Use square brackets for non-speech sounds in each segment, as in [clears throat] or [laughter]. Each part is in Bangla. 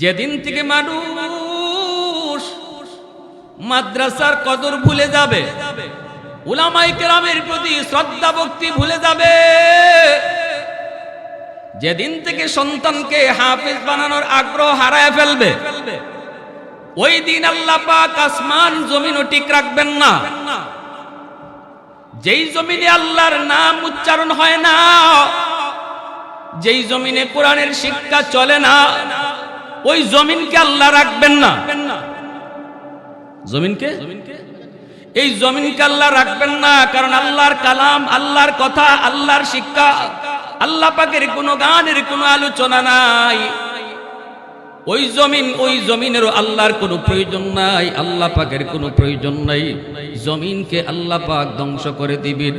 যেদিন থেকে মানুষ মাদ্রাসার কদর ভুলে যাবে উলামাই কেরামের প্রতি শ্রদ্ধা, ভক্তি ভুলে যাবে, যেদিন থেকে সন্তানকে হাফিজ বানানোর আগ্রহ হারায় ফেলবে, ওই দিন আল্লাহ পাক আসমান জমিনও ঠিক রাখবেন না। যেই জমিনে আল্লাহর নাম উচ্চারণ হয় না, যেই জমিনে কোরআনের শিক্ষা চলে না ওই জমিনকে আল্লাহ রাখবেন না। জমিনকে? এই জমিনকে আল্লাহ রাখবেন না, কারণ আল্লাহর কালাম, আল্লাহর কথা, আল্লাহর শিক্ষা, আল্লাহ পাকের কোনো গানের কোনো আলোচনা নাই। ওই জমিন, ওই জমিনেরও আল্লাহর কোনো প্রয়োজন নাই, আল্লাহ পাকের কোনো প্রয়োজন নাই। জমিনকে আল্লাহ পাক ধ্বংস করে দিবেন।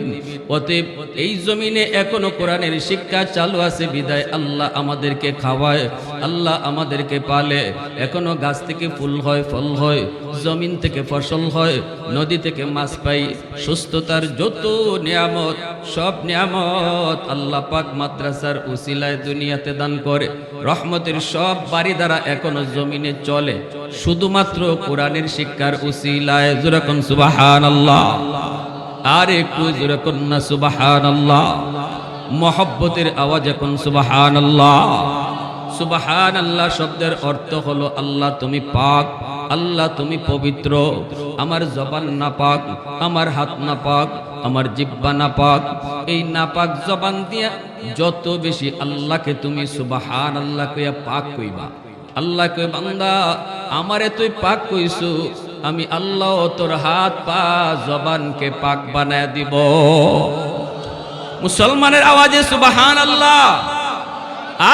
অতএব এই জমিনে এখনও কোরআনের শিক্ষা চালু আছে, বিদায় আল্লাহ আমাদেরকে খাওয়ায়, আল্লাহ আমাদেরকে পালে। এখনও গাছ থেকে ফুল হয়, ফল হয়, জমিন থেকে ফসল হয়, নদী থেকে মাছ পাই। সুস্থতার যত নিয়ামত, সব নিয়ামত আল্লাহ পাক মাদ্রাসার উসিলায় দুনিয়াতে দান করে। রহমতের সব বাড়ি দ্বারা এখনও জমিনে চলে, শুধুমাত্র কোরআনের শিক্ষার উসিলায়। যেরকম সুবাহান আল্লাহ আর একটু যেরকম না সুবাহান আল্লাহ মহব্বতের আওয়াজ এখন সুবাহান আল্লাহ সুবাহান আল্লাহ শব্দের অর্থ হলো, আল্লাহ তুমি পাক, আল্লাহ তুমি পবিত্র। আমার জবান না পাক আমার হাত না পাক আমার জিব্বা না পাক এই নাপাক জবান দিয়া যত বেশি আল্লাহকে তুমি সুবাহান আল্লাহ কইয়া পাক কইবা। আল্লাহ কই বান্দা, আমারে তুই পাক কইছু আমি আল্লাহ তোর হাত পা জবানকে পাক বানায় দিব। মুসলমানের আওয়াজে সুবাহান আল্লাহ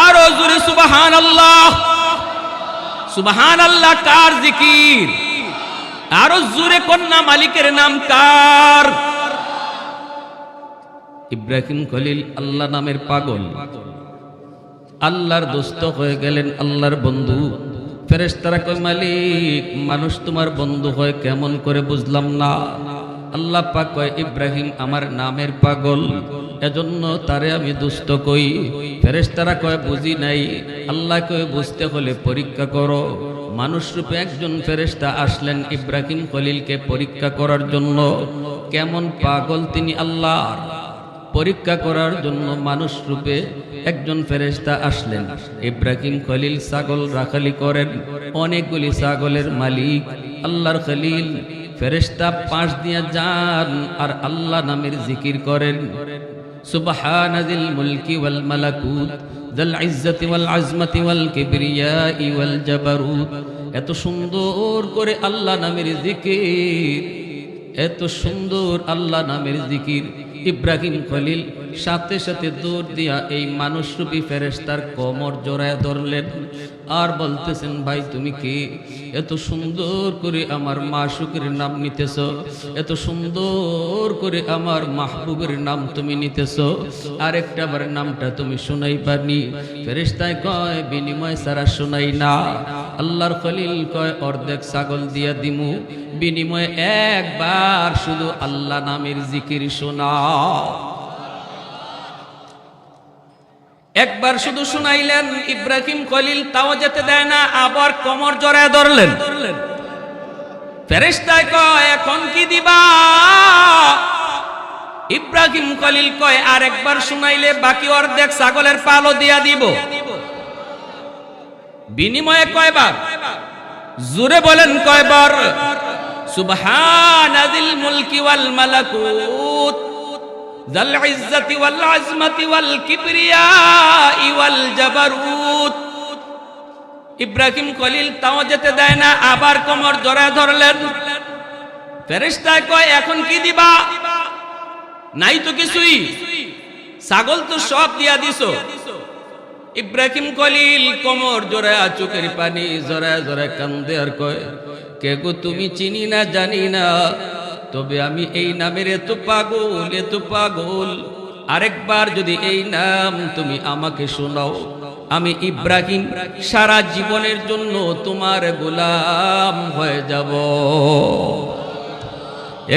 আরও জোরে সুবাহান আল্লাহ সুবাহান আল্লাহ কার জিকির? আরও জোরে কন্যা মালিকের নাম কার? ইব্রাহিম খলিল আল্লাহ নামের পাগল। আল্লাহর দোস্ত হয়ে গেলেন আল্লাহর বন্ধু। ফেরেশতারা কয়, মালিক, মানুষ তোমার বন্ধু হয় কেমন করে বুঝলাম না। আল্লাহ পাক কয়, ইব্রাহিম আমার নামের পাগল, এজন্য তারে আমি দুষ্ট কই। ফেরেশতারা কয়, বুঝি নাই। আল্লাহ কয়, বুঝতে হলে পরীক্ষা করো। মানুষ রূপে একজন ফেরেশতা আসলেন ইব্রাহিম খলিলকে পরীক্ষা করার জন্য। কেমন পাগল তিনি আল্লাহর। পরীক্ষা করার জন্য মানুষ রূপে একজন ফেরেশতা আসলেন। ইব্রাহিম খলিল ছাগল রাখালি করেন। অনেকগুলি ছাগলের মালিক, আল্লাহর খলিল, ফেরেশতা পাশ দিয়া যান আর আল্লাহ নামের জিকির করেন। সুবহানাজিল মুলকি ওয়াল মালাকুত, যাল ইজ্জতি ওয়াল আজমতি ওয়াল কিবরিয়াই ওয়াল জাবারুত। এত সুন্দর করে আল্লাহ নামের জিকির, এত সুন্দর আল্লাহ নামের জিকির। ইব্রাহিম খলিল সাথে সাথে দৌড় দিয়া এই মানুষরূপী ফেরেস্তার কোমর জোড়ায় ধরলেন। আর বলতেছেন, ভাই, তুমি কি? এত সুন্দর করে আমার মা মাসুকের নাম নিতেছ। এত সুন্দর করে আমার মাহবুবের নাম তুমি নিতেছ। আরেকটা বার নামটা তুমি শোনাই পানি ফেরেস্তায় কয়, বিনিময় সারা শোনাই না। আল্লাহর খলিল কয়, অর্ধেক ছাগল দিয়া দিমু। বিনিময়ে একবার শুধু আল্লাহ নামের জিকির শোনা একবার শুধু শুনাইলেন, ইব্রাহিম খলিল তাও যেতে দেয় না, আবার কমর জড়ায় ধরলেন। ফেরেস্তায় কয়, এখন কি দিবা? ইব্রাহিম খলিল কয়, আর একবার শুনাইলে বাকি অর্ধেক ছাগলের পালও দিয়া দিব। বিনিময়ে কয়বার? জুরে বলেন কয়বার? সুবহানাজিল মুলকি ওয়াল মালাকুত। ইব্রাহিম কলিল তাও যেতে দেয় না, আবার কোমর জড়ায় ধরলেন। কয়, এখন কি দিবা? নাই তো কিছুই। ছাগল তো সব দিয়া দিছো। ইব্রাহিম কলিল কোমর জোড়া, চোখের পানি জোড়া জোড়া কান্দে আর কয় কে গো তুমি চিনি না, জানি না। তবে আমি এই নামের এত পাগল এত পাগল। আরেকবার যদি এই নাম তুমি আমাকে শোনাও, আমি ইব্রাহিম সারা জীবনের জন্য তোমার গোলাম হয়ে যাব।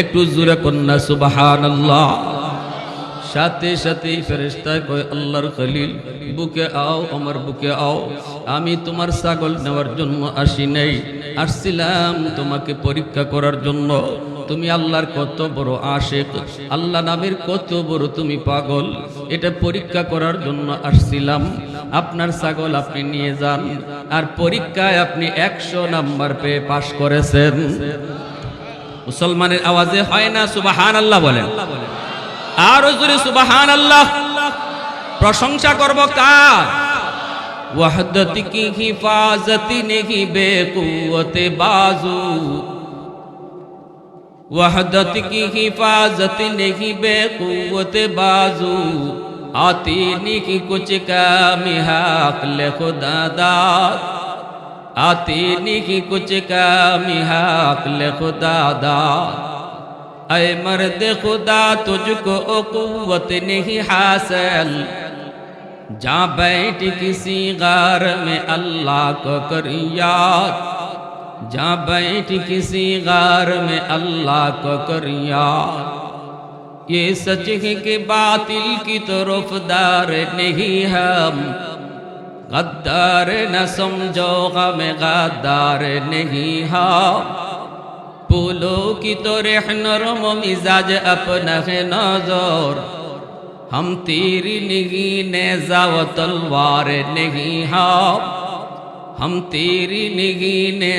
একটু জোরে কন্যা সুবাহান সাথে সাথে ফেরেস্তায় কয়, আল্লাহর খলিল, বুকে আও, আমার বুকে আও। আমি তোমার ছাগল নেওয়ার জন্য আসি নাই। আসছিলাম তোমাকে পরীক্ষা করার জন্য। তুমি আল্লাহর কত বড় আশেক, আল্লাহ নামের কত বড় তুমি পাগল, এটা পরীক্ষা করার জন্য আসছিলাম। আপনার ছাগল আপনি নিয়ে যান, আর পরীক্ষায় আপনি একশো নাম্বার পেয়ে পাশ করেছেন। মুসলমানের আওয়াজে হয় না সুবাহান আল্লাহ বলেন। আরও জোরে সুবাহান আল্লাহ প্রশংসা করব কার? ওয়াহদত কি হিফাজতি নেহি বেকুয়তে বাজু। وحدت کی حفاظت نہیں بے قوت بازو آتی نہیں کچھ کا محاق لے خدا داد آتی نہیں کچھ کا محاق لے خدا داد اے مرد خدا تجھ کو قوت نہیں حاصل جہاں بیٹھ کسی غار میں اللہ کو کر یاد जा बैठ किसी गार में अल्लाह को कर ये सच है कि बातिल की तरफ़ दार नहीं हम। गद्दार न समझो गम गद्दार नहीं हम। फूलों की तो रेह नरम मिजाज अपना है नज़र। हम तेरी नहीं नेजा व तलवार नहीं हम। ہم تیری نگینے নে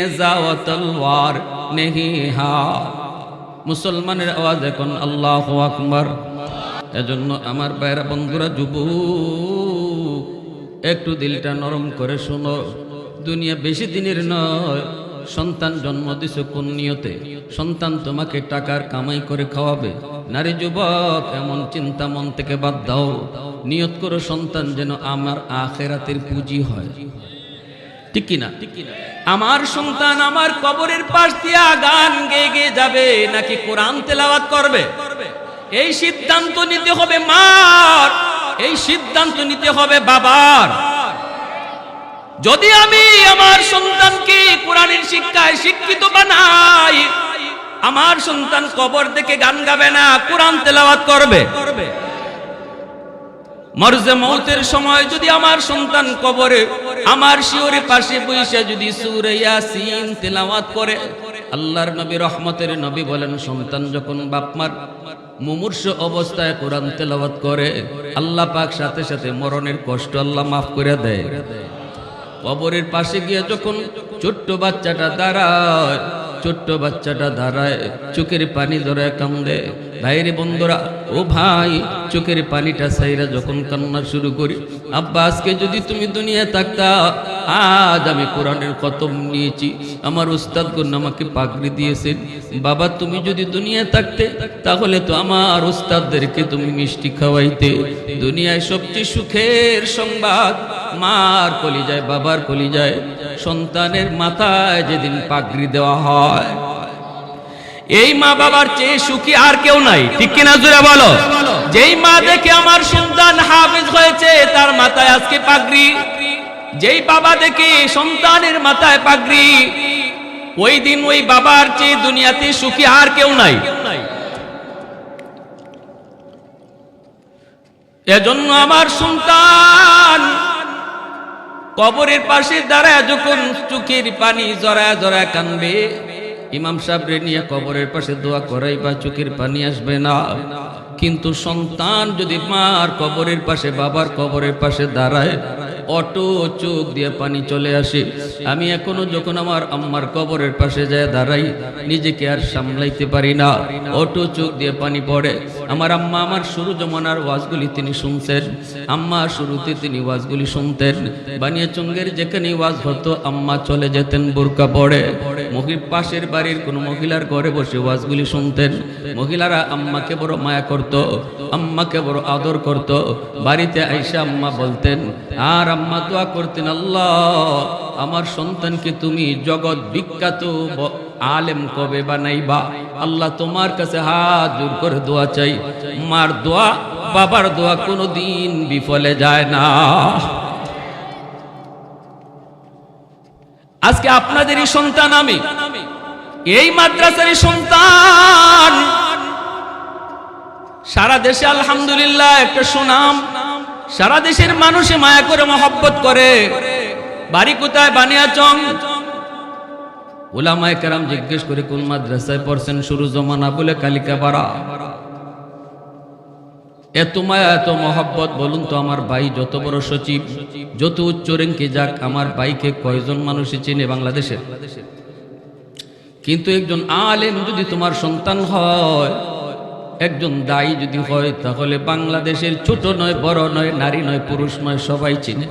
تلوار নেহি ہار মুসলমানের আওয়াজ এখন আল্লাহ আকবর এজন্য আমার বাইরা বন্ধুরা যুব একটু দিলটা নরম করে শোনো। দুনিয়া বেশি দিনের নয়, সন্তান জন্ম দিছে কোন নিয়তে? সন্তান তোমাকে টাকার কামাই করে খাওয়াবে। নারী যুবক, এমন চিন্তা মন থেকে বাদ দাও। নিয়ত করো সন্তান যেন আমার আখেরাতের পুঁজি হয়। ঠিক কিনা? আমার সন্তান আমার কবরের পাশ দিয়া গান গেয়ে গেয়ে যাবে, নাকি কোরআন তেলাওয়াত করবে? এই সিদ্ধান্ত নিতে হবে মার, এই সিদ্ধান্ত নিতে হবে বাবার। যদি আমি আমার সন্তানকে কোরআনের শিক্ষায় শিক্ষিত বানাই, আমার সন্তান কবর থেকে গান গাবে না, কোরআন তেলাওয়াত করবে। মরজে মৌতের সময় যদি আমার সন্তান কবরে, আমার শিওরে পাশে বইসা যদি সুরে ইয়াসিন তেলাওয়াত করে, আল্লাহর নবী রহমতের নবী বলেন, সন্তান যখন বাপমার মুমূর্ষ অবস্থায় কোরআন তেলাওয়াত করে, আল্লাহ পাক সাথে সাথে মরণের কষ্ট আল্লাহ মাফ করে দেয়। কবরের পাশে গিয়ে যখন ছোট্ট বাচ্চাটা দাঁড়ায়, ছোট্ট বাচ্চাটা দাঁড়ায়, চোখের পানি ধরে কান্দে ভাইরে বন্ধুরা, ও ভাই, চোখের পানিটা সাইরা যখন কান্না শুরু করি আব্বা আজকে যদি তুমি দুনিয়ায় থাকতা, আজ আমি কোরআনের খতম নিয়েছি। আমার উস্তাদ গুণ আমাকে পাগড়ি দিয়েছেন। বাবা, তুমি যদি দুনিয়ায় থাকতে, তাহলে তো আমার উস্তাদদেরকে তুমি মিষ্টি খাওয়াইতে। দুনিয়ায় সবচেয়ে সুখের সংবাদ, মার কলি যায় বাবার কলি যায় সন্তানের মাথায় যেদিন পাগড়ি দেওয়া হয়। এই মা বাবার চেয়ে সুখী আর কেউ নাই। ঠিক কিনা জুড়ে বলো? যেই মা দেখে আমার সন্তান হাফেজ হয়েছে, তার মাথায় আজকে পাগড়ি। যেই বাবা দেখে সন্তানের মাথায় পাগড়ি, ওই দিন ওই বাবার চেয়ে দুনিয়াতে সুখী আর কেউ নাই। এজন্য আমার সন্তান কবরের পাশে দাঁড়ায়, যখন চোখের পানি জরা জরা কানবে। ইমাম সাহেব নিয়ে কবরের পাশে দোয়া করাই বা চোখের পানি আসবে না। কিন্তু সন্তান যদি মার কবরের পাশে, বাবার কবরের পাশে দাঁড়ায় অটো চোখ দিয়ে পানি চলে আসে। আমি এখনও যখন আমার আম্মার কবরের পাশে যায় দাঁড়াই, নিজেকে আর সামলাইতে পারি না। অটো চোখ দিয়ে পানি পড়ে। আমার আম্মা আমার শুরু জমানার ওয়াজগুলি তিনি শুনছেন আম্মা শুরুতে তিনি ওয়াজগুলি শুনতেন। বানিয়া চঙ্গের যেখানে ওয়াজ হতো, আম্মা চলে যেতেন, বোরকা পড়ে। মহির পাশের বাড়ির কোনো মহিলার ঘরে বসে ওয়াজগুলি শুনতেন। মহিলারা আম্মাকে বড় মায়া করত, আম্মাকে বড় আদর করত। বাড়িতে আইসা আম্মা বলতেন, আর আম্মা দোয়া করতেন, আল্লাহ, আমার সন্তানকে তুমি জগৎ বিখ্যাত আলেম কবে বানাইবা? আল্লাহ তোমার কাছে হাত জোর করে দোয়া চাই। মার দোয়া, বাবার দোয়া কোনো দিন বিফলে যায় না। আজকে আপনাদেরই সন্তান আমি। এই মাদ্রাসারই সন্তান সারা দেশে আলহামদুলিল্লাহ একটা সুনাম। সারা দেশের মানুষে মায়া করে মহব্বত করে। বাড়ি কোথায়? বানিয়াচং। ওলামায় কেরাম জিজ্ঞেস করে, কোন মাদ্রাসায় পড়ছেন? শুরু জমানা বলে কালিকা বাড়া এত মায়া, এত মহব্বত, বলুন তো আমার ভাই যত বড় সচিব, যত উচ্চ রেঙ্কে যাক, আমার ভাইকে কয়জন মানুষই চেনে বাংলাদেশের কিন্তু একজন আলেম যদি তোমার সন্তান হয় একজন দায়ী যদি হয়, তাহলে বাংলাদেশের ছোট নয়, বড় নয়, নারী নয়, পুরুষ নয়, সবাই চিনে।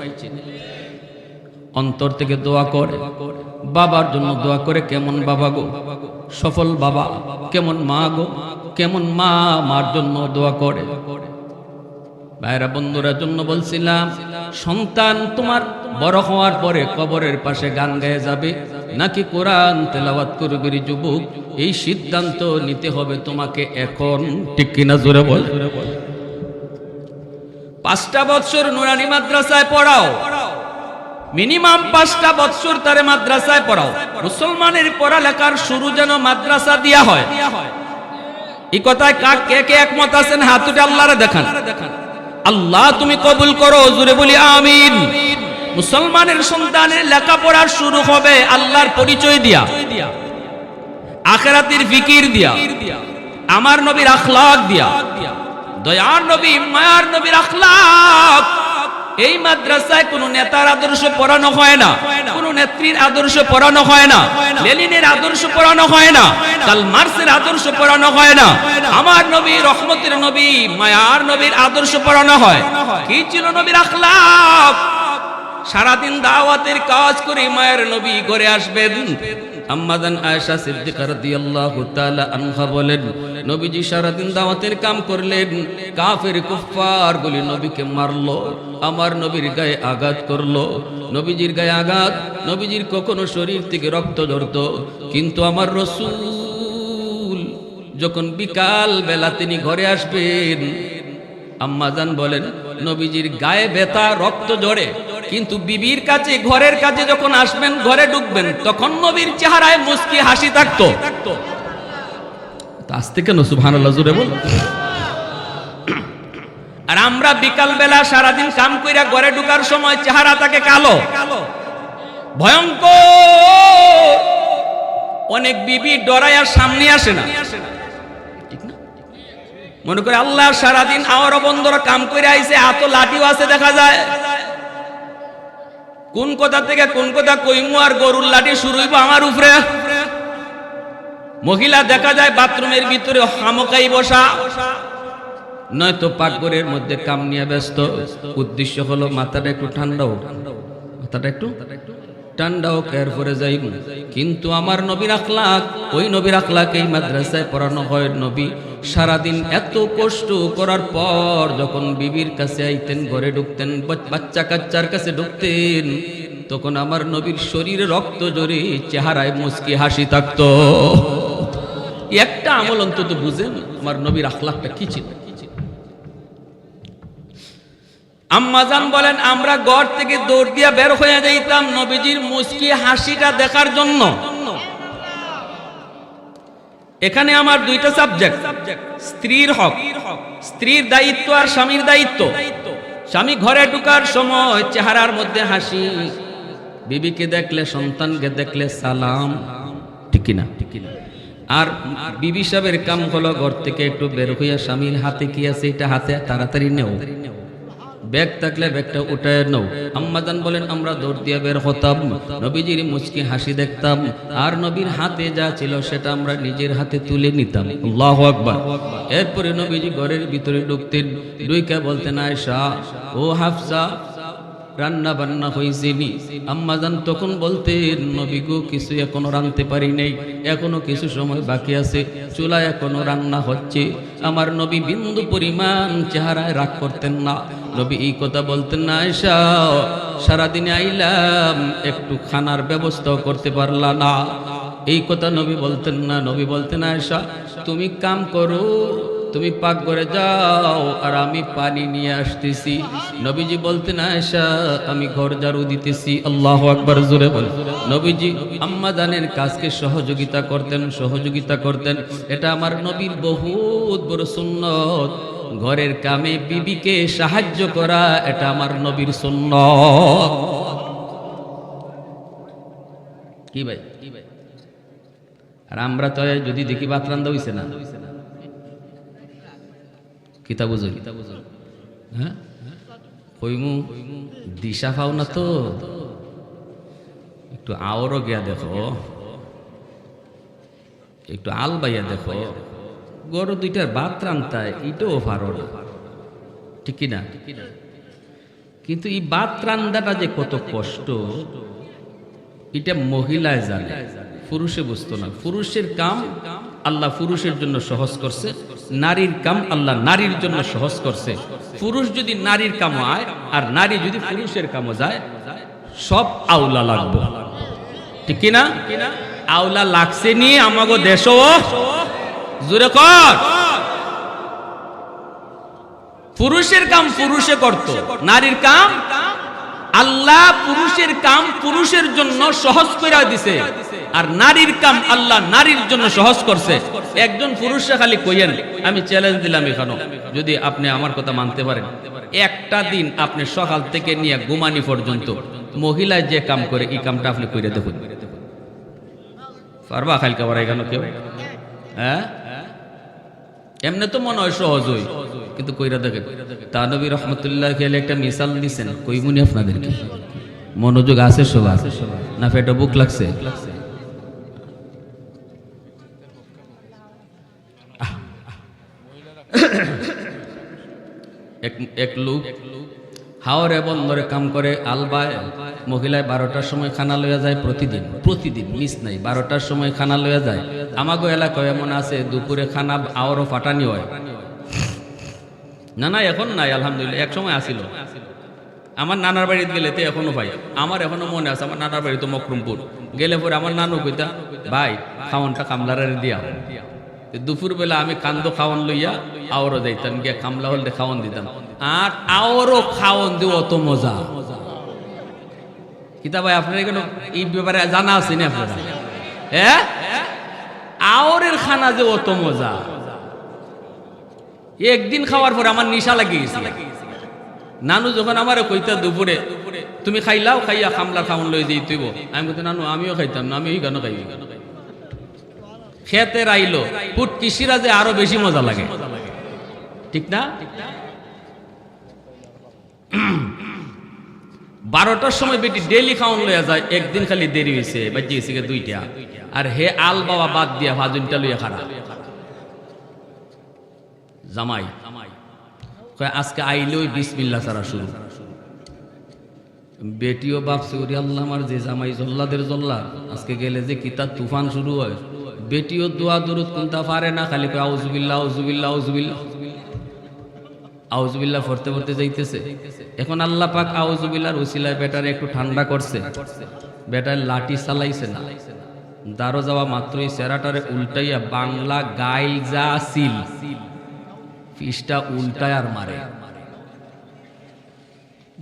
অন্তর থেকে দোয়া করে। বাবার জন্য দোয়া করে, কেমন বাবা গো? সফল বাবা। কেমন মা গো? কেমন মা মার জন্য দোয়া করে? ভাইরা, বন্ধুরা, জন্য বলছিলাম, সন্তান তোমার বড় হওয়ার পরে কবরের পাশে গান গায়ে যাবে। নাকি কোরআন তেলাওয়াত করবে যুবক? এই সিদ্ধান্ত নিতে হবে তোমাকে এখন। ঠিক কিনা জোরে বল? পাঁচটা বৎসর নুরানি মাদ্রাসায় পড়াও। মিনিমাম পাঁচটা বৎসর তারে মাদ্রাসায় পড়াও। মুসলমানের পড়ালেখার শুরু যেন মাদ্রাসা দিয়া হয়। এই কথায় কাক কে কে একমত আছেন? হাতুটা আল্লাহরে দেখান। আল্লাহ তুমি কবুল করো জুড়ে বলি আমিন। মুসলমানের সন্তানের লেখাপড়া শুরু হবে আল্লাহর পরিচয় দিয়া। আখেরাতের ফিকির দিয়া। আমার নবীর আখলাক দিয়া। দয়ার নবী, মায়ার নবীর আখলাক। এই মাদ্রাসায় কোন নেতার আদর্শ পড়ানো হয় না। কোন নেত্রীর আদর্শ পড়ানো হয় না। লেনিনের আদর্শ পড়ানো হয় না। কাল মার্সের আদর্শ পড়ানো হয় না। আমার নবী, রহমতের নবী, মায়ার নবীর আদর্শ পড়ানো হয়। কি ছিল নবীর আখলাক? সারাদিন দাওয়াতের কাজ করে মায়ের নবী ঘরে আসবেন। আম্মাদান আয়েশা আনহা বলেন, নবীজি সারাদিন দাওয়াতের কাম নবীকে মারলো, আমার নবীর গায়ে আঘাত করল। নবীজির গায়ে আঘাত কখনো শরীর থেকে রক্ত ঝরতো, কিন্তু আমার রসুল যখন বিকাল বেলা তিনি ঘরে আসবেন আম্মাজান বলেন, নবীজির গায়ে ব্যথা, রক্ত জড়ে কিন্তু বিবির কাছে, ঘরের কাছে যখন আসবেন, ঘরে ঢুকবেন, তখন নবীর চেহারায় মুস্কি হাসি থাকতো। থেকে কেন জোরে বল। আর আমরা বিকাল বেলা সারাদিন কাম কইরা ঘরে ঢুকার সময় চেহারা থাকে কালো। ভয়ঙ্কর! অনেক বিবি ডরায় সামনে আসে না। মনে করে আল্লাহ সারাদিন আওয়ার বন্ধরা কাম করে আইছে, এত লাঠিও আছে দেখা যায়। কোন কথা থেকে কোন কথা কইমু আর গরুর লাঠি শুরু হইব আমার উপরে? মহিলা দেখা যায় বাথরুমের ভিতরে হামকাই বসা। নয়তো পাকঘরের মধ্যে কাম নিয়ে ব্যস্ত। উদ্দেশ্য হলো মাথাটা একটু ঠান্ডা হোক। মাথাটা একটু ঠান্ডা হোক এরপরে যাইব। কিন্তু আমার নবীর আখলাক, ওই নবীর আখলাক এই মাদ্রাসায় পড়ানো হয় নবী। সারাদিন এত কষ্ট করার পর যখন বিবির কাছে আইতেন, ঘরে ঢুকতেন বাচ্চা কাচ্চার কাছে ঢুকতেন, তখন আমার নবীর শরীরে রক্ত জড়ে চেহারায় মুস্কি হাসি থাকতো। একটা আমল অন্তত বুঝেন, আমার নবীর আখলাকটা কি ছিল? আম্মাজান বলেন, আমরা ঘর থেকে দৌড় দিয়া বের হয়ে যাইতাম নবীজির মুস্কি হাসিটা দেখার জন্য। এখানে আমার দুইটা সাবজেক্ট স্ত্রীর হক। স্ত্রীর দায়িত্ব আর স্বামীর দায়িত্ব। স্বামী ঘরে ঢুকার সময় চেহারার মধ্যে হাসি। বিবিকে দেখলে, সন্তানকে দেখলে সালাম। ঠিক না ঠিক না আর বিবি সাহেবের কাম হলো ঘর থেকে একটু বের হইয়া স্বামীর হাতে কি আছে, এটা হাতে তাড়াতাড়ি নেও। ব্যাগ থাকলে ব্যাগটা উঠায় নাও। আম্মাজান বলেন, আমরা দৌড় দিয়ে বের হতাম। নবীজির মুচকি হাসি দেখতাম। আর নবীর হাতে যা ছিল সেটা আমরা নিজের হাতে তুলে নিতাম। আল্লাহু আকবার। এরপরে নবীজি ঘরের ভিতরে ঢুকতেন। ডুইকা বলতেন আয়সা ও হাফসা রান্না বান্না হয়েছেনি আম্মাজান তখন বলতে নবী গো, কিছু এখনও রাঁধতে পারি নাই। এখনও কিছু সময় বাকি আছে। চুলা এখনও রান্না হচ্ছে। আমার নবী বিন্দু পরিমাণ চেহারায় রাগ করতেন না। নবী এই কথা বলতেন না আয়সা সারাদিনে আইলাম, একটু খানার ব্যবস্থাও করতে পারলা না। এই কথা নবী বলতেন না, নবী বলতেন আয়সা তুমি কাম করো, তুমি পাক করে যাও, আর আমি পানি নিয়ে আসতেছি। নবীজি বলতেন আয়সা আমি ঘর ঝাড়ু দিতেছি। আল্লাহ আকবার, জোরে বল নবীজি আম্মা জানেন কাজকে সহযোগিতা করতেন সহযোগিতা করতেন। এটা আমার নবীর বহুত বড় সুন্নত। ঘরের কামে বিবিকে সাহায্য করা, এটা আমার নবীর সুন্নত। কি ভাই? কি ভাই আর আমরা তো যদি দেখি ভাত রান্দা হইছে না? কিতা বুঝো কিতা বুঝো? হ্যাঁ? কইমু, দিশা পাও না তো? একটু আওরও গিয়া দেখো। একটু আল বাইয়া দেখো। গরু দুইটার ভাত রান্তায় এটাও পারো না। ঠিক না কিন্তু এই ভাত রান্দাটা যে কত কষ্ট, এটা মহিলায় জানে, পুরুষে বুঝতো না। পুরুষের কাম আল্লাহ পুরুষের জন্য সহজ করছে, নারীর কাম আল্লাহ নারীর জন্য সহজ করছে। পুরুষ যদি নারীর কাম হয় আর নারী যদি পুরুষের কামও যায়, সব আউলা লাগবো। ঠিক কিনা? আউলা লাগছে নিয়ে আমাগো দেশও জুড়ে কর। পুরুষের কাম পুরুষে করত, নারীর কাম আল্লাহ পুরুষের কাম পুরুষের জন্য সহজ করে দিছে, আর নারীর কাম আল্লাহ নারীর জন্য সহজ করছে। একজন পুরুষে খালি কইয়েন, আমি চ্যালেঞ্জ দিলাম এখানে যদি আপনি আমার কথা মানতে পারেন। একটা দিন আপনি সকাল থেকে নিয়ে গুমানি পর্যন্ত মহিলা যে কাম করে, এই কামটা আপনি করে দেখুন। পারবা খালকা বাড়া এখানে কেউ? হ্যাঁ? এমনি তো মনে হয় সহজই কিন্তু কইরা দেখেন, তানবী রহমতুল্লাহ খেলে একটা মিসাল দিছেন কইমুনি আপনাদেরকে? মনোযোগ আছে সবার, না ফেটা বুক লাগছে? এক এক লোক হাওরে বন্দরে কাম করে আলবায়, মহিলায় বারোটার সময় খানা লইয়া যায় প্রতিদিন প্রতিদিন, মিস নাই, বারোটার সময় খানা লইয়া যায়। আমাগো এলাকায় এমন আছে, দুপুরে খানা আওরও ফাটানি হয়। না না এখন নাই, আলহামদুলিল্লাহ, এক সময় আসিল। আমার নানার বাড়িতে গেলে তো এখনও ভাই, আমার এখনও মনে আছে, আমার নানার বাড়ি তো মকরমপুর। গেলে পরে আমার নানু কইতা, ভাই, খাওয়ানটা কামলারে দিয়া দুপুর বেলা আমি কান্দ খাওয়ান লইয়া আওরও যাইতাম, গিয়া কামলা হলে খাওয়ান দিতাম। আর আওরও খাওয়ান দিব অত মজা। কিতা ভাই আপনার এখানে এই ব্যাপারে জানা আছে না আপনারা? হ্যাঁ? আওরের খানা যে অত মজা। একদিন খাওয়ার পর আমার নিশা লাগিয়ে গেছে। নানু যখন আমার কইতা দুপুরে, তুমি খাইলাও, খাইয়া খামলা খাওয়ান লই যেই তুইব আমি কইতে নানু, আমিও খাইতাম না আমি কেন খাই খেতে রাইলো পুট কিসিরা যে আরও বেশি মজা লাগে। ঠিক না? [clears throat] বারোটার সময় বেটি ডেলি খাওয়ান লইয়া যায়, একদিন খালি দেরি হয়েছে বাজি গেছে গে দুইটা। আর হে আল বাবা বাদ দিয়া ভাজুনটা লইয়া খারা জামাই আজকে আইলে ওই বিসমিল্লা ছাড়া শুরু। বেটিও ভাবছে, ওরে আল্লাহ, আমার যে জামাই জল্লাদের জল্লা, আজকে গেলে যে কিতাব তুফান শুরু হয়। বেটিও দোয়া দরুদ কোনটা পারে না, খালি কয় আউজুবিল্লা আউজুবিল্লা আউজুবিল্লা আউজুবিল্লা পড়তে পড়তে যাইতেছে। এখন আল্লাহ পাক আউজুবিল্লার ওসিলায় বেটারে একটু ঠান্ডা করছে। বেটার লাঠি চালাইছে না। দারো যাওয়া মাত্রই সেরাটারে উল্টাইয়া বাংলা গাইল যা সিল। ফিসটা উল্টায় আর মারে।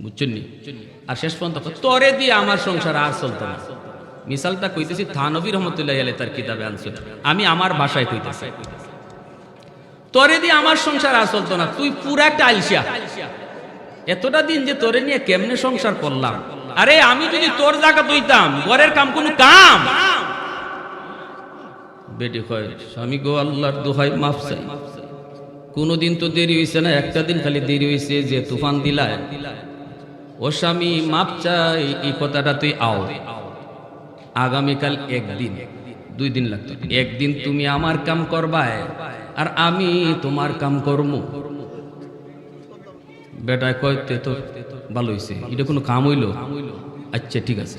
বুঝছেন? আর শেষ পর্যন্ত তরে দিয়ে আমার সংসার আর চলতো না। মিসালটা কইতেছি, থানবী রহমতুল্লাহ তার কিতাবে আনছিল আমি আমার ভাষায় কইতেছি। তোরে দিয়ে আমার সংসার আর না, তুই পুরা একটা আলসিয়া এতটা দিন যে তোরে নিয়ে কেমনে সংসার করলাম? আরে আমি যদি তোর জায়গা তুইতাম ঘরের কাম কোন কাম? বেটি কয়, স্বামী গো, আল্লাহর দোহাই মাফ চাই। কোনোদিন তো দেরি হয়েছে না, একটা দিন খালি দেরি হয়েছে যে তুফান দিলায়। ও স্বামী মাপ চাই, এই কথাটা তুই আও। আগামীকাল একদিন, দুই দিন লাগতো। একদিন তুমি আমার কাম করবায়। আর আমি তোমার কাম করব। বেটায় কয়, তে ভালো হয়েছে এটা কোনো কাম হইল? আচ্ছা ঠিক আছে।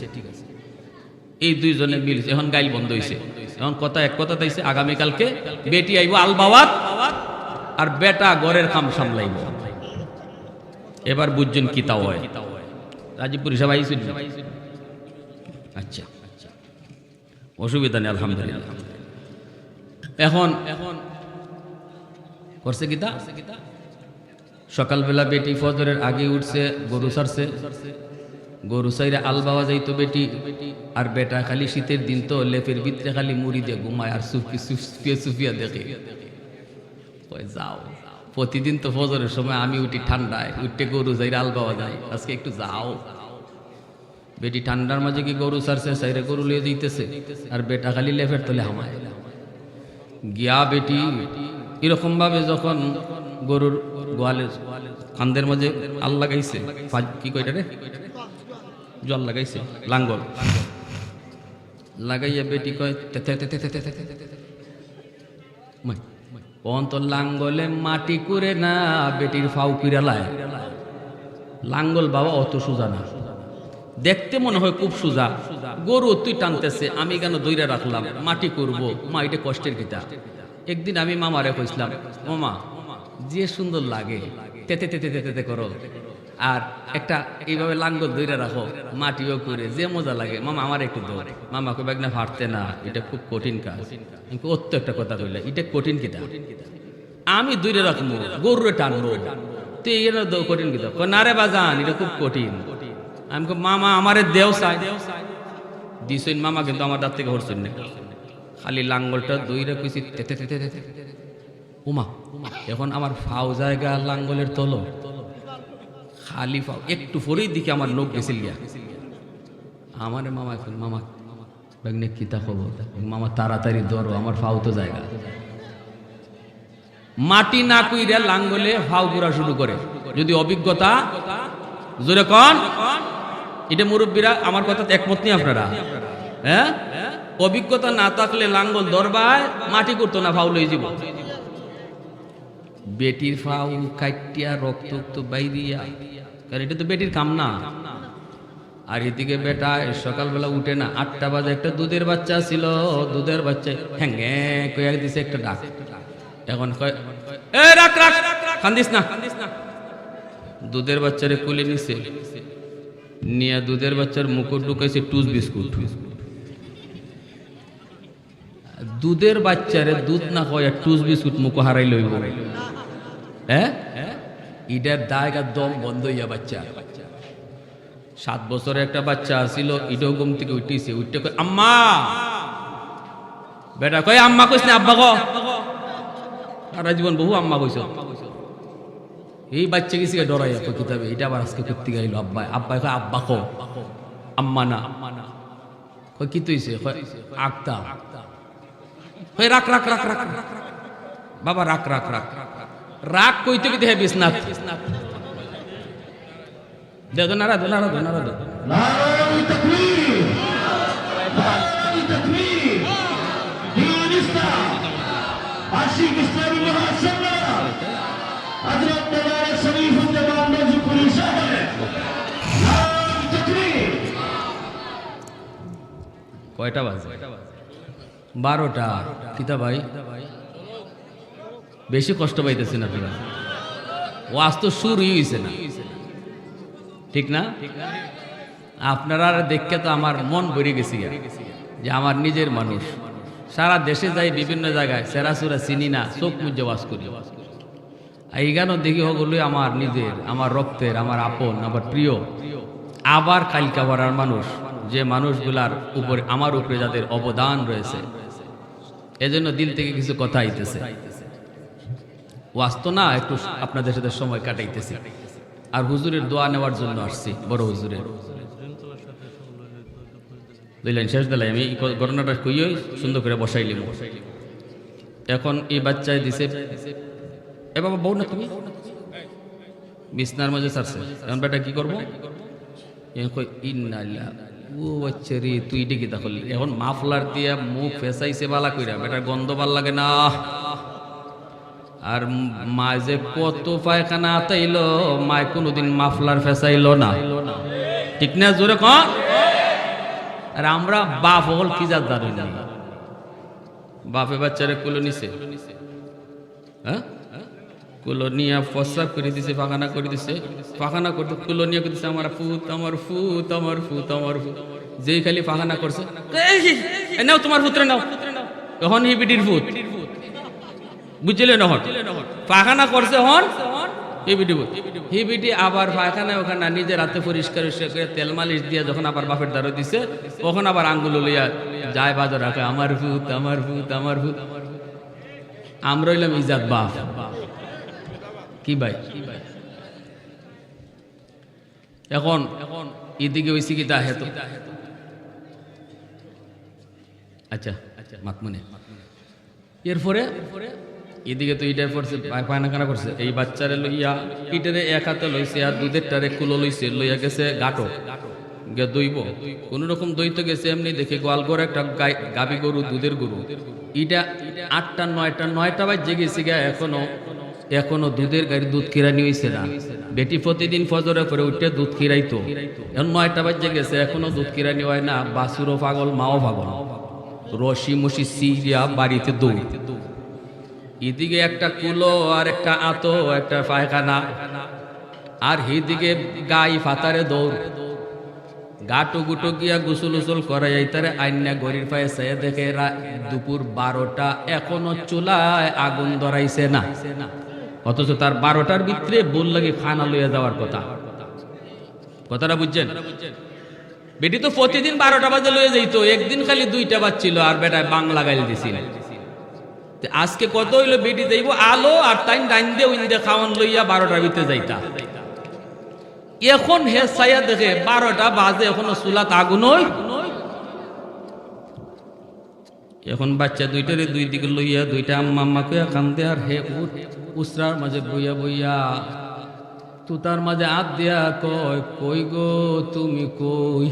এই দুইজনে মিল, এখন গাইল বন্ধ হয়েছে এখন কথা এক কথা তাইছে আগামীকালকে বেটি আইব আল বাবাত আর বেটা ঘরের কাম সামলাইব। এবার বুঝছেন কি তাও হয়। রাজীবপুর হিসাব আইসুন আচ্ছা। অসুবিধা নেই, আলহামদুলিল্লাহ। এখন এখন করছে গীতা সকালবেলা বেটি ফজরের আগে উঠছে, গরু সারছে। গরু সাইরে আল বাবা যাইতো বেটি, আর বেটা খালি শীতের দিন তো, লেপের ভিতরে খালি মুড়ি দিয়ে ঘুমায় আর সুফি সুফিয়া সুফিয়া দেখে। যাও। প্রতিদিন তো ফজরের সময় আমি উঠি ঠান্ডায় উঠতে গরু যাই আল বাবা যাই আজকে একটু যাও। বেটি ঠান্ডার মাঝে কি গরু সারছে? সাইরে গরু লিয়ে দিতেছে আর বেটা খালি লেফের তলে হামায়। গিয়া বেটি এরকমভাবে যখন গরুর গোয়ালের কান্দের মাঝে আল লাগাইছে কি কয়টা রে জল লাগাইছে লাঙ্গল লাগাইয়া বেটি কয় অন্তর লাঙ্গলে মাটি করে না বেটির ফাউ কিরালায় লাঙ্গল বাবা অত সোজা না দেখতে মনে হয় খুব সোজা গরু তুই টানতেছে আমি কেন দইরা রাখলাম মাটি করব মা এটা কষ্টের কিতা একদিন আমি মামারে কইছিলাম, মামা, যে সুন্দর লাগে, তেতে তেতে তেতে তেতে করো। আর একটা এইভাবে লাঙ্গল দইরা রাখো, মাটিও করে, যে মজা লাগে। মামা, আমার একটু দো মামা কই না ফাটতে না, এটা খুব কঠিন কাজ। আমি অত্য একটা কথা কইলা, এটা কঠিন কিতা? আমি দূরে রাখব গরুরে টানবো তুই এর দৌ কঠিন কিতা? না রে বাজান, এটা খুব কঠিন। আমি মামা, আমারে দেও চাই দিছইন মামা কিন্তু আমার দাঁত থেকে হরছেন না। খালি লাঙ্গলটা দইরে কইছি তেতে তেতে তেতে উমা, এখন আমার ফাও জায়গা লাঙ্গলের তলো। খালি ফাও, একটু পরেই দিকে আমার লোক গেছিল গিয়া। আমার মামা এখন, মামা ব্যাগনে কিতা খবর। মামা, তাড়াতাড়ি ধরো, আমার ফাও তো জায়গা। মাটি না কুইরা লাঙ্গলে ফাও ঘুরা শুরু করে। যদি অভিজ্ঞতা, জোরে কন। এটা মুরব্বীরা, আমার কথা একমত নেই আপনারা। হ্যাঁ? অভিজ্ঞতা না থাকলে লাঙ্গল দরবায় মাটি করতো না ফাউল লই যাব। বেটির ফাউল কাটিয়া রক্ত বাইরিয়া। কারণ এটা তো বেটির কাম না। আর এদিকে বেটা সকালবেলা উঠে না, আটটা বাজে একটা দুধের বাচ্চা ছিল। দুধের বাচ্চা হ্যাঙ্গে কয়ে দিছে একটা ডাক। এখন কয় রাখ কান্দিস না। দুধের বাচ্চারে কুলে নিছে। নিয়ে দুধের বাচ্চার মুকুট ঢুকাইছে টুস বিস্কুট। দুধের বাচ্চারে দুধ না খাওয়া টুস বিস্কুট মুখো হারাই লইব। হ্যাঁ ইটার দায়গার দম বন্ধ হইয়া বাচ্চা। সাত বছরের একটা বাচ্চা ছিল ইডো ঘুম থেকে উঠিছে উঠতে কয় আম্মা! বেটা কয় আম্মা কইস না আব্বা কো? সারা জীবন বহু আম্মা কইছ। এই বাচ্চা গেছি ডরাইয়া কই কিতাবে এটা আবার আজকে করতে গাইল আব্বা আব্বা কয় আব্বা কো? আম্মা না। কয় কি তুইছে কয় আক্তা। কয় হয়ে রাখ রাখ রাখ রাখ। বাবা, রাখ রাখ রাখ। রাগ কইতে কইতে হ্যাঁ বিশ্বনাথ। দে নারা দো নারা দো নারা দো কয়টা বাজে কয়টা বাজে? বারোটা। কিতা ভাই, বেশি কষ্ট পাইতেছেন আপনারা। ও আজ তো শুরুই হয়েছে না। ঠিক না? আপনারা দেখে তো আমার মন ভরে গেছি। যে আমার নিজের মানুষ। সারা দেশে যাই বিভিন্ন জায়গায় সেরাসুরা চিনি না, চোখ মুজে বাস করি। আর এইখানেও দেখি হগুলোই আমার নিজের, আমার রক্তের, আমার আপন, আমার প্রিয়। আবার কালকা ভরার মানুষ, যে মানুষগুলার উপরে, আমার উপরে যাদের অবদান রয়েছে। এজন্য দিল থেকে কিছু কথা আইতেছে। ওয়াস্ত না, একটু আপনাদের সাথে সময় কাটাইতেছি। আর হুজুরের দোয়া নেওয়ার জন্য আসছি, বড় হুজুরের। বুঝলেন, শেষ দিলাই আমি ঘটনাটা কইই সুন্দর করে বসাইলিম এখন এই বাচ্চায় দিছে এ বাবা, বউ না তুমি? বিছনার মাঝে ছাড়ছে। এখন বেটা কি করব? ইন্নাল্লাহ ও বাচ্চা রে, তুই ডেকে তাহলে এখন মাফলার দিয়া মুখ ফেসাইছে বালা কইরা, বেটার গন্ধ ভালো লাগে না। আর মাঝে কত পায়খানা আতাইলো, মায় কোনোদিন মাফলার ফেসাইলো না। ঠিক না, জোরে ক? আর আমরা বাপ হল কি যা জানি না। বাপে বাচ্চারে কুলো নিছে। হ্যাঁ? কুলোনিয়া প্রস্রাব করে দিছে পাখানা করে দিছে। পাখানা করতে কুলোনিয়া করে দিছে, আমার ফুত আমার ফুত আমার ফুত আমার ফুত। যেই খালি পাখানা করছে নাও তোমার পুত্রে নাও। তখন হি বিটির ফুত। বুঝলেন হন? পায়খানা করছে হন এই বিটি হি বিটি আবার পায়খানা ওখানে নিজের হাতে পরিষ্কার করে তেল মালিশ দিয়ে যখন আবার বাপের দ্বারা দিছে, তখন আবার আঙ্গুল লইয়া যায় বাজার রাখে, আমার ভূত আমার ভূত আমার ভূত আমরা হইলাম ইজাত বাপ। কি ভাই? এখন এখন এদিকে হয়েছে কি তা। হেতু আচ্ছা আচ্ছা মাতমনে। এরপরে এদিকে তো ইটার পড়ছে পায়না কানা করছে। এই বাচ্চারে লইয়া ইটারে এক হাতে লইছে আর দুধের টারে কুলো লইছে, লইয়া গেছে গাটো। গে দইব। কোন রকম দইতে গেছে, এমনি দেখে গোয়াল গরু একটা গাবি গরু, দুধের গরু। ইটা আটটা, নয়টা নয়টা বাজে গেছে গা এখনও এখনও দুধের গাড়ি দুধ কিরানি হইছে না। বেটি প্রতিদিন ফজরে করে উঠে দুধ কিরাইতো এখন নয়টা বাজে গেছে, এখনও দুধ কিরানি হয় না। বাসুরও পাগল, মাও পাগল। রশি মশি সিরিয়া বাড়িতে দৌড়। এদিকে একটা কুলো আর একটা আতো, একটা পায়খানা। আর হিদিকে গাই ফাতারে দৌড়। গাটু গুটু গিয়া গুসুল উসুল করে যাইতারে আইনা গরির পায়ে সে দেখে দুপুর বারোটা এখনও চুলায় আগুন ধরাইছে না। অথচ তার বারোটার ভিতরে বল লাগে খানা লইয়া যাওয়ার কথা। কথাটা বুঝছেন? বেটি তো প্রতিদিন বারোটা বাজে লয়ে যাইতো, একদিন খালি দুইটা বাজছিল আর বেটায় বাংলা গাইল দিছিল। আজকে কত হইল বেটি যাইব? আলো আর তাই ডাইন দিয়ে উইন দিয়ে খাওয়ান লইয়া বারোটার ভিতরে যাইতা। এখন হে সাইয়া দেখে বারোটা বাজে, এখনও চুলাত আগুন হই এখন বাচ্চা দুইটারে দুই দিকে লইয়া দুইটা আম্মা আম্মা কইয়া কান্দে আর হে উসরার মাঝে বইয়া বইয়া তুতার মাঝে হাত দিয়া কয়, কই গো তুমি কই?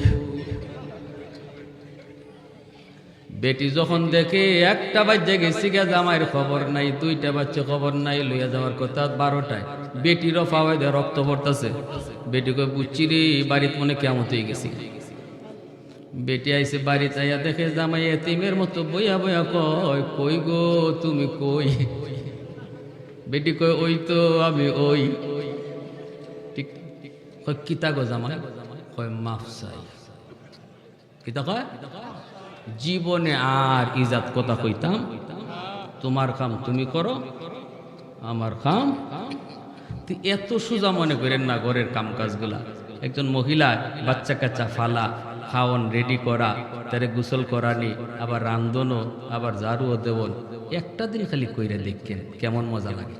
বেটি যখন দেখে একটা বাচ্চা গেছি গা, জামাইয়ের খবর নাই, দুইটা বাচ্চা খবর নাই, লইয়া যাওয়ার কথা বারোটায়। বেটিরও পাওয়াই দেয় রক্ত পড়তেছে। বেটি কই বুঝছি রে, বাড়িতে মনে কেমন হয়ে গেছি। বেটি আইসে বাড়িতে আইয়া দেখে জামাই এতিমের মতো বইয়া বইয়া কয়, কই গো, তুমি কই? বেটি কয়, ওই তো আমি ওই। ঠিক, কয়, কিতা গো জামাই? কয়, মাফ চাই। কিতা কয়? জীবনে আর ইজাত কথা কইতাম। তোমার কাম তুমি করো, আমার কাম। এত সোজা মনে করেন না ঘরের কাম কাজগুলা একজন মহিলা বাচ্চা কাচ্চা ফালা। খাওয়ান রেডি করা, তারে গোসল করানি, আবার রান্ধনও, আবার ঝাড়ুও দেবন একটা দিন খালি কইরা দেখেন, কেমন মজা লাগে।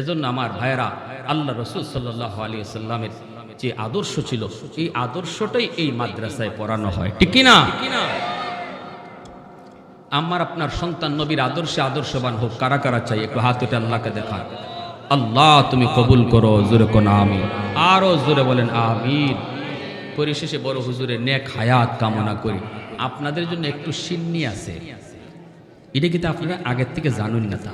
এজন্য আমার ভাইরা আল্লাহ রসুল সাল্লাহ আলী সাল্লামের যে আদর্শ ছিল, এই আদর্শটাই এই মাদ্রাসায় পড়ানো হয়। ঠিক কিনা আমার আপনার সন্তান নবীর আদর্শে আদর্শবান হোক, কারা কারা চাই, একটু হাত উঠে আল্লাহকে দেখান। আল্লাহ তুমি কবুল করো, জোরে কোন আমি আরও জোরে বলেন, আমিন। পরিশেষে বড় হুজুরের নেক হায়াত কামনা করি। আপনাদের জন্য একটু সিন্নি আছে। এটা কিন্তু আপনারা আগের থেকে জানুন না তা?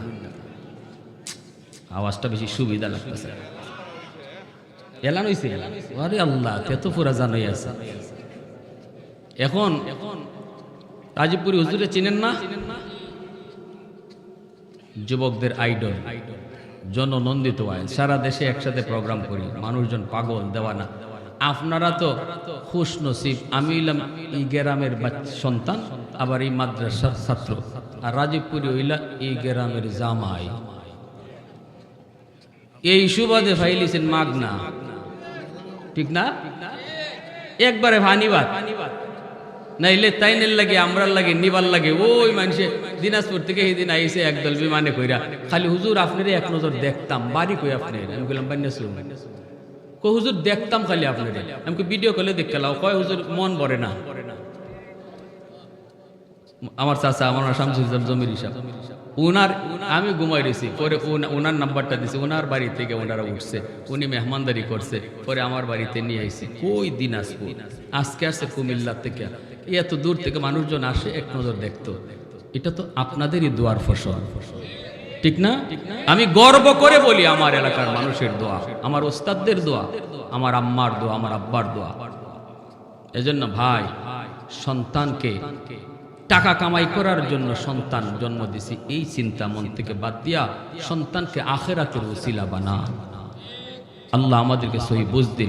আওয়াজটা বেশি সুবিধা লাগতেছে। আরে আল্লাহ পুরা আছে। এখন এখন রাজীবপুরি হুজুরে চিনেন না? যুবকদের আইডল, জননন্দিত আইন। সারা দেশে একসাথে প্রোগ্রাম করি। মানুষজন পাগল, দেওয়ানা। আপনারা তো খুশ নসিব আমি হইলাম এই গ্রামের সন্তান, আবার এই মাদ্রাসার ছাত্র। আর রাজীবপুরি হইলা এই গ্রামের জামাই। এই সুবাদে ফাইলিছেন মাগনা। ঠিক না? একবারে ভানিবাদ নাইলে তাইনের লাগে, আমরার লাগে, নিবার লাগে। ওই মানুষে দিনাজপুর থেকে সেদিন আইসে একদল বিমানে কইরা। খালি হুজুর, আপনারে এক নজর দেখতাম। বাড়ি কই আপনার? আমি বললাম বান্যাসুর। কো হুজুর, দেখতাম খালি আপনারে। আমি ভিডিও কলে দেখতে লাও। কয়, হুজুর, মন ভরে না। আমার চাচা, আমার শামসুল জমির হিসাব। উনার, আমি ঘুমাই রয়েছি। পরে উনার নাম্বারটা দিছে। উনার বাড়ি থেকে ওনারা উঠছে। উনি মেহমানদারি করছে। পরে আমার বাড়িতে নিয়ে আইছে। কই দিনাজপুর? আজকে আসছে কুমিল্লা থেকে। এত দূর থেকে মানুষজন আসে, এক নজর দেখতো। এটা তো আপনাদেরই দোয়ার ফসল। ঠিক না? আমি গর্ব করে বলি আমার এলাকার মানুষের দোয়া, আমার ওস্তাদদের দোয়া, আমার আম্মার দোয়া, আমার আব্বার দোয়া। এজন্য ভাই, সন্তানকে টাকা কামাই করার জন্য সন্তান জন্ম দিছি, এই চিন্তা মন থেকে বাদ দিয়া সন্তানকে আখেরাতের ওসিলা বানা। আল্লাহ আমাদেরকে সহি বুঝ দিন।